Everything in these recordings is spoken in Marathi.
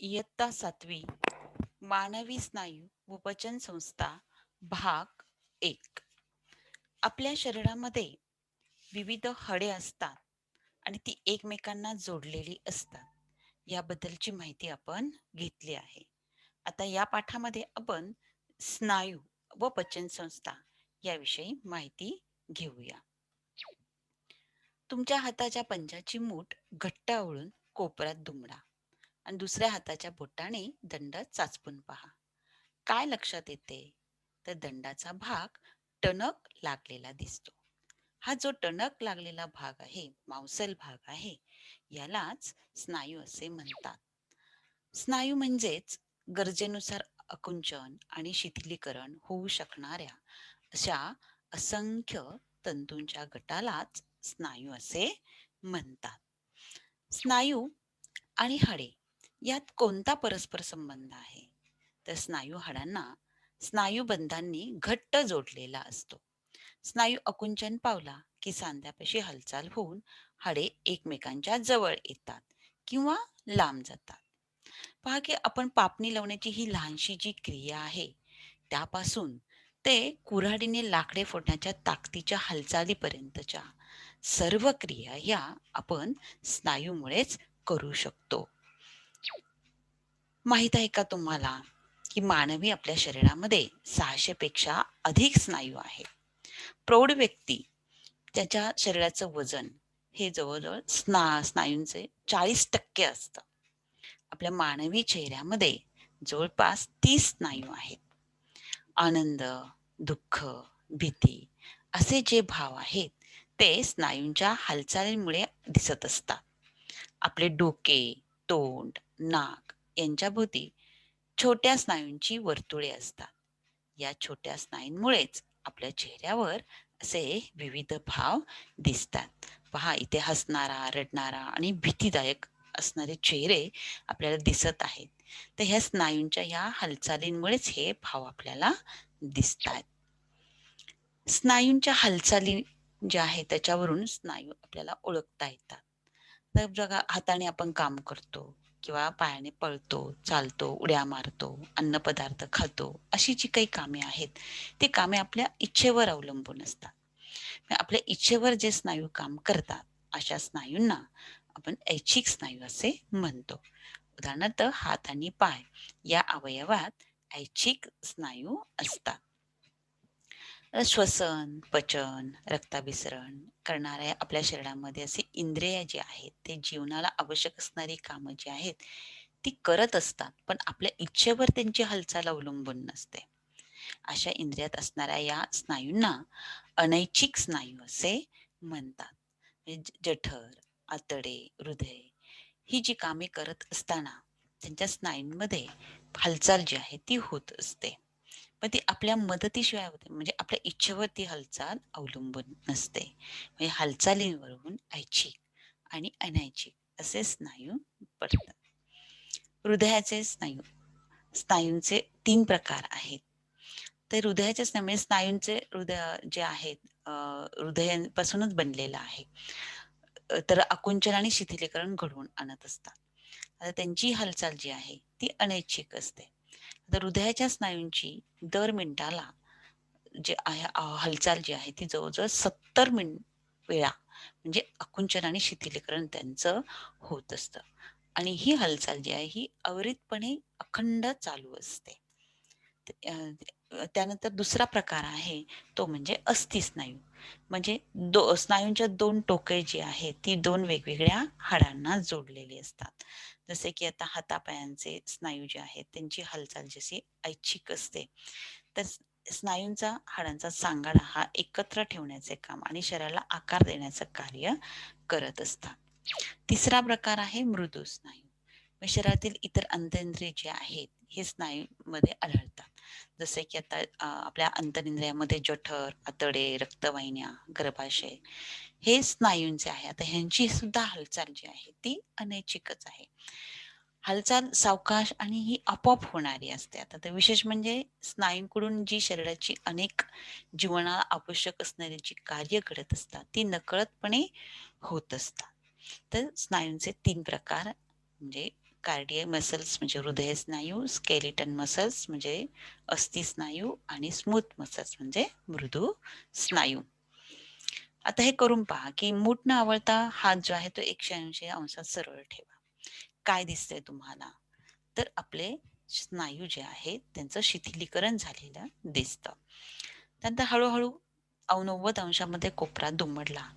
इयत्ता सातवी. मानवी स्नायू व पचन संस्था भाग एक. आपल्या शरीरामध्ये विविध हडे असतात आणि ती एकमेकांना जोडलेली असतात. याबद्दलची माहिती आपण घेतली आहे. आता या पाठामध्ये आपण स्नायू व पचन संस्था याविषयी माहिती घेऊया. तुमच्या हाताच्या पंजाची मूठ घट्ट आवळून कोपऱ्यात दुमडा. आणि दुसऱ्या हाताच्या बोटाने दंड चाचपून पहा. काय लक्षात येते? तर दंडाचा भाग टणक लागलेला दिसतो. हा जो टणक लागलेला भाग आहे मांसल भाग आहे यालाच स्नायू असे म्हणतात. स्नायू म्हणजेच गरजेनुसार आकुंचन आणि शिथिलीकरण होऊ शकणाऱ्या अशा असंख्य तंतूंच्या गटालाच स्नायू असे म्हणतात. स्नायू आणि हाडे यात कोणता परस्पर संबंध आहे? तर स्नायू हाडांना स्नायूबंधांनी घट्ट जोडलेला असतो. स्नायू अकुंचन पावला की सांध्यापाशी हालचाल होऊन हाडे एकमेकांच्या जवळ येतात किंवा लांब जातात. पहा की आपण पापणी लावण्याची ही लहानशी जी क्रिया आहे त्यापासून ते कुऱ्हाडीने लाकडे फोडण्याच्या ताकदीच्या हालचालीपर्यंतच्या सर्व क्रिया ह्या आपण स्नायूमुळेच करू शकतो. माहीत आहे का तुम्हाला की मानवी आपल्या शरीरामध्ये सहाशे पेक्षा अधिक स्नायू आहेत प्रौढ व्यक्ती त्याच्या शरीराचं वजन हे जवळजवळ स्ना स्नायूंचे चाळीस टक्के असतं. आपल्या मानवी चेहऱ्यामध्ये जवळपास तीस स्नायू आहेत. आनंद दुःख भीती असे जे भाव आहेत ते स्नायूंच्या हालचालींमुळे दिसत असतात. आपले डोके तोंड नाक यांच्या भोवती छोट्या स्नायूंची वर्तुळे असतात. या छोट्या स्नायूंमुळेच आपल्या चेहऱ्यावर असे विविध भाव दिसतात. पहा इथे हसणारा रडणारा आणि भीतीदायक असणारे चेहरे आपल्याला दिसत आहेत. तर ह्या स्नायूंच्या ह्या हालचालींमुळेच हे भाव आपल्याला दिसतात. स्नायूंच्या हालचाली ज्या आहेत त्याच्यावरून स्नायू आपल्याला ओळखता येतात. तर बघा हाताने आपण काम करतो किंवा पायाने पळतो चालतो उड्या मारतो अन्नपदार्थ खातो अशी जी काही कामे आहेत ती कामे आपल्या इच्छेवर अवलंबून असतात. आपल्या इच्छेवर जे स्नायू काम करतात अशा स्नायूंना आपण ऐच्छिक स्नायू असे म्हणतो. उदाहरणार्थ हात आणि पाय या अवयवात ऐच्छिक स्नायू असतात. श्वसन पचन रक्ताभिसरण करणाऱ्या आपल्या शरीरामध्ये असे इंद्रिय जे आहेत ते जीवनाला आवश्यक असणारी कामं जी आहेत ती करत असतात. पण आपल्या इच्छेवर त्यांची हालचाल अवलंबून नसते. अशा इंद्रियात असणाऱ्या या स्नायूंना अनैच्छिक स्नायू असे म्हणतात. म्हणजे जठर आतडे हृदय ही जी कामे करत असताना त्यांच्या स्नायूंमध्ये हालचाल जी आहे ती होत असते. पण ती आपल्या मदतीशिवाय होते. म्हणजे आपल्या इच्छेवर ती हालचाल अवलंबून नसते. म्हणजे हालचालींवरून ऐच्छिक आणि अनैच्छिक असे स्नायू पडतात. हृदयाचे स्नायू स्नायूंचे तीन प्रकार आहेत. तर हृदयाचे स्नायू म्हणजे स्नायूंचे हृदय जे आहेत हृदयापासूनच बनलेलं आहे. तर आकुंचन आणि शिथिलीकरण घडवून आणत असतात. आता त्यांची हालचाल जी आहे ती अनैच्छिक असते. तर हृदयाच्या स्नायूंची दर मिनिटाला जे आहे हालचाल जी आहे ती जवळजवळ सत्तर मिन वेळा म्हणजे आकुंचन आणि शिथिलीकरण त्यांचं होत असतं. आणि ही हालचाल जी आहे ही अविरतपणे अखंड चालू असते. त्यानंतर दुसरा प्रकार आहे तो म्हणजे अस्थि स्नायू म्हणजे दो स्नायूंच्या दोन टोके जी आहेत ती दोन वेगवेगळ्या हाडांना जोडलेली असतात. जसे की आता हातापायांचे स्नायू जे आहेत त्यांची हालचाल जशी ऐच्छिक असते तर स्नायूंचा हाडांचा सांगाडा हा एकत्र ठेवण्याचे काम आणि शरीराला आकार देण्याचं कार्य करत असतात. तिसरा प्रकार आहे मृदू स्नायू. म्हणजे शरीरातील इतर अंतरिंद्रिय जे आहेत हे स्नायूमध्ये आढळतात. जसे की आता आपल्या अंतरिंद्रियामध्ये जठर आतडे रक्तवाहिन्या गर्भाशय हे स्नायूंचे आहे. आता ह्यांची सुद्धा हालचाल जी आहे ती अनैच्छिकच आहे. हालचाल सावकाश आणि ही आपोआप होणारी असते. आता तर विशेष म्हणजे स्नायूंकडून जी शरीराची अनेक जीवनाला आवश्यक असणारी जी कार्य घडत असतात ती नकळतपणे होत असतात. तर स्नायूंचे तीन प्रकार म्हणजे कार्डिय मसल्स म्हणजे हृदय स्नायू स्केलिटन मसल्स म्हणजे अस्थि स्नायू आणि स्मूथ मसल्स म्हणजे मृदू स्नायू. आता हे करून पहा की मूठ न आवळता हात जो आहे तो एकशे ऐंशी अंशात सरळ ठेवा. काय दिसतंय तुम्हाला? तर आपले स्नायू जे आहेत त्यांचं शिथिलीकरण झालेलं दिसतं. त्यानंतर हळूहळू अवनव्वद अंशामध्ये कोपरा दुमडला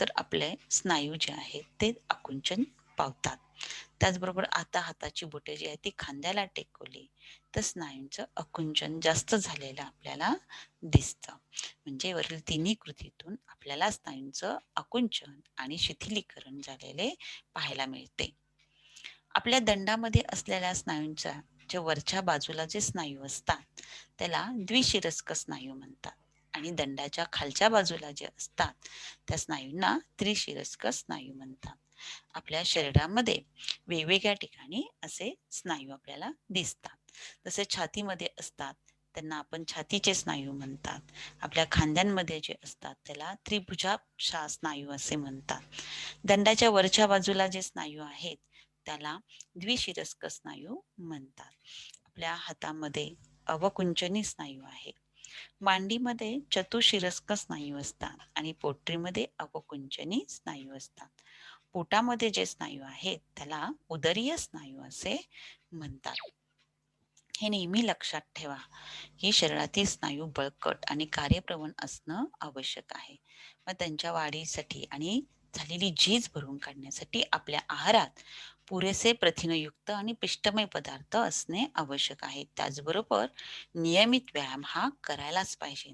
तर आपले स्नायू जे आहेत ते आकुंचन पावतात. त्याचबरोबर आता हाताची बोटे जी आहेत ती खांद्याला टेकवली तर स्नायूंचं आकुंचन जास्त झालेलं आपल्याला दिसतं. म्हणजे वरील तिन्ही कृतीतून आपल्याला स्नायूंचं आकुंचन आणि शिथिलीकरण झालेले पाहायला मिळते. आपल्या दंडामध्ये असलेल्या स्नायूंच्या जे वरच्या बाजूला जे स्नायू असतात त्याला द्विशिरस्क स्नायू म्हणतात. आणि दंडाच्या खालच्या बाजूला जे असतात त्या स्नायूंना त्रिशिरस्क स्नायू म्हणतात. आपल्या शरीरामध्ये वेगवेगळ्या ठिकाणी असे स्नायू आपल्याला दिसतात. जसे छातीमध्ये असतात त्यांना आपण छातीचे स्नायू म्हणतात. आपल्या खांद्यांमध्ये जे असतात त्याला त्रिभुजा स्नायू असे म्हणतात. दंडाच्या वरच्या बाजूला जे स्नायू आहेत त्याला द्विशिरस्क स्नायू म्हणतात. आपल्या हातामध्ये अवकुंचनी स्नायू आहे. मांडीमध्ये चतुशिरस्क स्नायू असतात आणि पोटरीमध्ये अवकुंचनी स्नायू असतात. पोटामध्ये जे स्नायू आहेत त्याला उदरीय स्नायू असे म्हणतात. हे नेहमी लक्षात ठेवा. ही शरीरातील स्नायू बळकट आणि कार्यप्रवण असणं आवश्यक आहे. मग त्यांच्या वाढीसाठी आणि झालेली झीज भरून काढण्यासाठी आपल्या आहारात पुरेसे प्रथिनयुक्त आणि पिष्टमय पदार्थ असणे आवश्यक आहे. त्याचबरोबर नियमित व्यायाम हा करायलाच पाहिजे.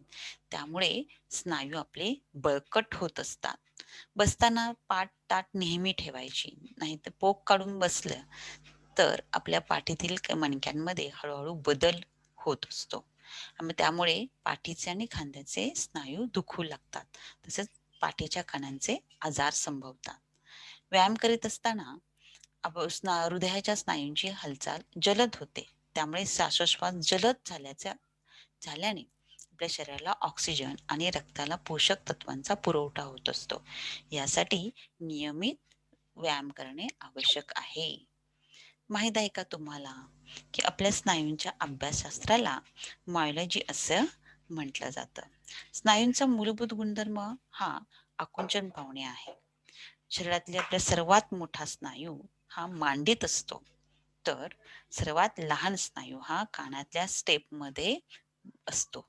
त्यामुळे स्नायू आपले बळकट होत असतात. बसताना पाठ ताट नेहमी ठेवायची नाही तर पोक काढून बसलं तर आपल्या पाठीतील मणक्यांमध्ये हळूहळू बदल होत असतो. मग त्यामुळे पाठीचे आणि खांद्याचे स्नायू दुखू लागतात. तसेच पाठीच्या कणांचे आजार संभवतात. व्यायाम करीत असताना हृदयाच्या स्नायूंची हालचाल जलद होते. त्यामुळे श्वासोश्वास जलद झाल्याच्या झाल्याने आपल्या शरीराला ऑक्सिजन आणि रक्ताला पोषक तत्वांचा पुरवठा होत असतो. यासाठी नियमित व्यायाम करणे आवश्यक आहे. माहीत आहे का तुम्हाला की आपल्या स्नायूंच्या अभ्यासशास्त्राला मायोलॉजी असं म्हटलं जातं? स्नायूंचा मूलभूत गुणधर्म हा आकुंचन पावणे आहे. शरीरातले आपला सर्वात मोठा स्नायू हा मांडीत असतो. तर सर्वात लहान स्नायू हा कानातल्या स्टेपमध्ये असतो.